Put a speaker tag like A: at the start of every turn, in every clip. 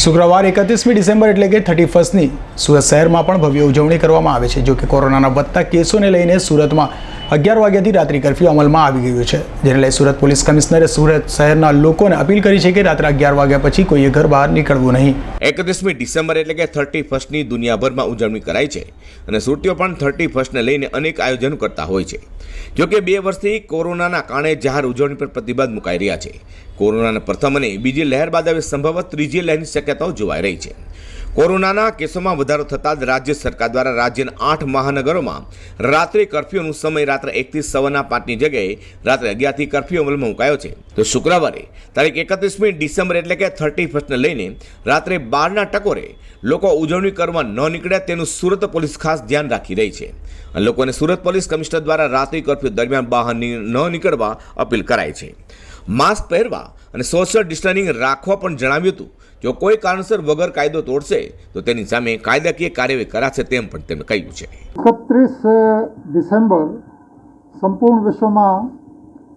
A: શુક્રવાર એકત્રીસમી ડિસેમ્બર એટલે કે થર્ટી ફર્સ્ટની સુરત શહેરમાં પણ ભવ્ય ઉજવણી કરવામાં આવે છે, જો કે કોરોનાના વધતા કેસોને લઈને સુરતમાં અગિયાર વાગ્યાથી રાત્રિ કર્ફ્યુ અમલમાં આવી ગયું છે. જેને લઈ સુરત પોલીસ કમિશનરે સુરત શહેરના લોકોને અપીલ કરી છે કે રાત્રે અગિયાર વાગ્યા પછી કોઈએ ઘર બહાર નીકળવું નહીં.
B: એકત્રીસમી ડિસેમ્બર એટલે કે થર્ટી ફર્સ્ટની દુનિયાભરમાં ઉજવણી કરાય છે અને સુરતીઓ પણ થર્ટી ફર્સ્ટને લઈને અનેક આયોજનો કરતા હોય છે. જોકે બે વર્ષથી કોરોનાના કારણે જાહેર ઉજવણી પર પ્રતિબંધ મુકાઈ રહ્યા છે. કોરોનાના પ્રથમ અને બીજી લહેર બાદ હવે સંભવત ત્રીજી લહેરની શક્યતાઓ જોવાઈ રહી છે. કોરોનાના કેસોમાં વધારો થતાં રાજ્ય સરકાર દ્વારા રાજ્યના આઠ મહાનગરોમાં રાત્રિ કર્ફ્યુનો સમય રાત્રે એકથી સવારના પાંચની જગ્યાએ રાત્રે અગિયારથી કર્ફ્યુ અમલમાં મુકાયો છે. તો શુક્રવારે તારીખ એકત્રીસમી ડિસેમ્બર એટલે કે થર્ટી ફર્સ્ટને લઈને રાત્રે બારના ટકોરે લોકો ઉજવણી કરવા ન નીકળ્યા તેનું સુરત પોલીસ ખાસ ધ્યાન રાખી રહી છે. લોકોને સુરત પોલીસ કમિશનર દ્વારા રાત્રિ કર્ફ્યુ દરમિયાન બહાર ન નીકળવા અપીલ કરાઈ છે. માસ્ક પહેરવા અને સોશિયલ ડિસ્ટન્સિંગ રાખવા પણ જણાવ્યું હતું. જો કોઈ કારણસર વગર કાયદો તોડશે, તો તેની સામે કાયદાકીય કાર્યવાહી કરાશે તેમ પણ તેમણે કહ્યું છે.
C: એકત્રીસ ડિસેમ્બર સંપૂર્ણ વિશ્વમાં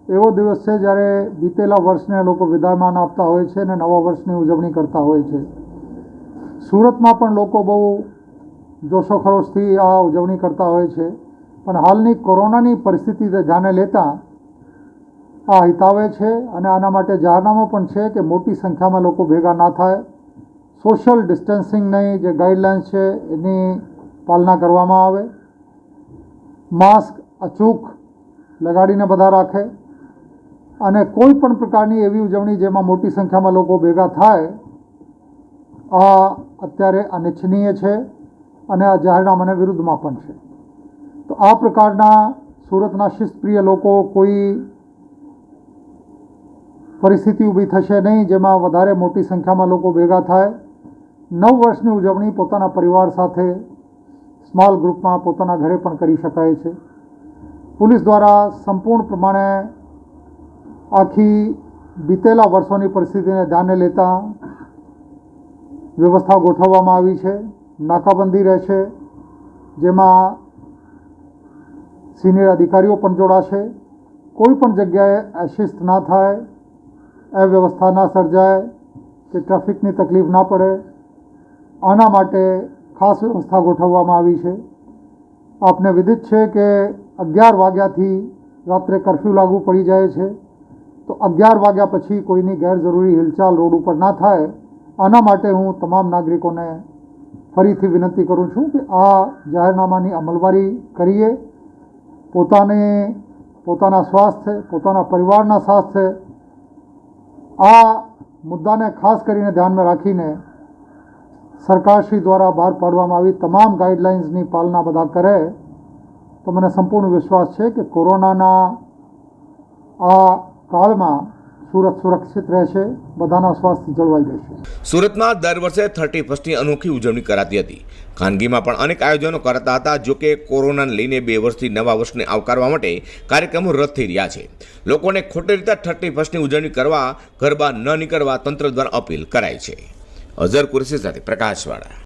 C: એવો દિવસ છે જ્યારે બીતેલા વર્ષને લોકો વિદાયમાન આપતા હોય છે અને નવા વર્ષની ઉજવણી કરતા હોય છે. સુરતમાં પણ લોકો બહુ જોશોખરોશથી આ ઉજવણી કરતા હોય છે. પણ હાલની કોરોનાની પરિસ્થિતિ ધ્યાને લેતા આ હિતાવે છે અને આના માટે જાહેરનામું પણ છે કે મોટી સંખ્યામાં લોકો ભેગા ના થાય. સોશિયલ ડિસ્ટન્સિંગની જે ગાઈડલાઇન્સ છે, એની પાલના કરવામાં આવે. માસ્ક અચૂક લગાડીને બધા રાખે. અને કોઈ પણ પ્રકારની એવી ઉજવણી જેમાં મોટી સંખ્યામાં લોકો ભેગા થાય, આ અત્યારે અનિચ્છનીય છે અને આ જાહેરનામાના વિરુદ્ધમાં પણ છે. તો આ પ્રકારના સુરતના શિસ્તપ્રિય લોકો કોઈ પરિસ્થિતિ ઊભી થશે નહીં, જેમાં વધારે મોટી સંખ્યામાં લોકો ભેગા થાય. નવ વર્ષની ઉજવણી પોતાના પરિવાર સાથે સ્મોલ ગ્રુપમાં પોતાના ઘરે પણ કરી શકાય છે. પોલીસ દ્વારા સંપૂર્ણ પ્રમાણે આખી બીતેલા વર્ષોની પરિસ્થિતિને ધ્યાને લેતા વ્યવસ્થા ગોઠવવામાં આવી છે. નાકાબંધી રહેશે, જેમાં સિનિયર અધિકારીઓ પણ જોડાશે. કોઈ પણ જગ્યાએ અશિસ્ત ના થાય અવ્યવસ્થા ના સર્જાય, કે ટ્રાફિકની તકલીફ ના પડે, આના માટે ખાસ વ્યવસ્થા ગોઠવવામાં આવી છે. આપને વિદિત છે કે અગિયાર વાગ્યાથી રાત્રે કરફ્યુ લાગુ પડી જાય છે. તો અગિયાર વાગ્યા પછી કોઈની ગેરજરૂરી હિલચાલ રોડ ઉપર ના થાય. આના માટે હું તમામ નાગરિકોને ફરીથી વિનંતી કરું છું કે આ જાહેરનામાની અમલવારી કરીએ. પોતાને, પોતાના સ્વાસ્થ્ય, પોતાના પરિવારના સ્વાસ્થ્ય આ મુદ્દાને ખાસ કરીને ધ્યાનમાં રાખીને સરકારશ્રી દ્વારા બહાર પાડવામાં આવી તમામ ગાઈડલાઇન્સની પાલના બધા કરે, તો મને સંપૂર્ણ વિશ્વાસ છે કે કોરોનાના આ કાળમાં સુરત સુરક્ષિત રહેશે, બધાના સ્વાસ્થ્ય જળવાઈ રહેશે.
B: સુરતમાં દર વર્ષે થર્ટી ફર્સ્ટની અનોખી ઉજવણી કરાતી હતી. ખાનગીમાં પણ અનેક આયોજનો કરાતા હતા, જો કે કોરોનાને લઈને બે વર્ષથી નવા વર્ષને આવકારવા માટે કાર્યક્રમો રદ થઈ રહ્યા છે. લોકોને ખોટી રીતે થર્ટી ફર્સ્ટની ઉજવણી કરવા ગરબા ન નીકળવા તંત્ર દ્વારા અપીલ કરાઈ છે. અઝર કુરેશી સાથે પ્રકાશવાળા.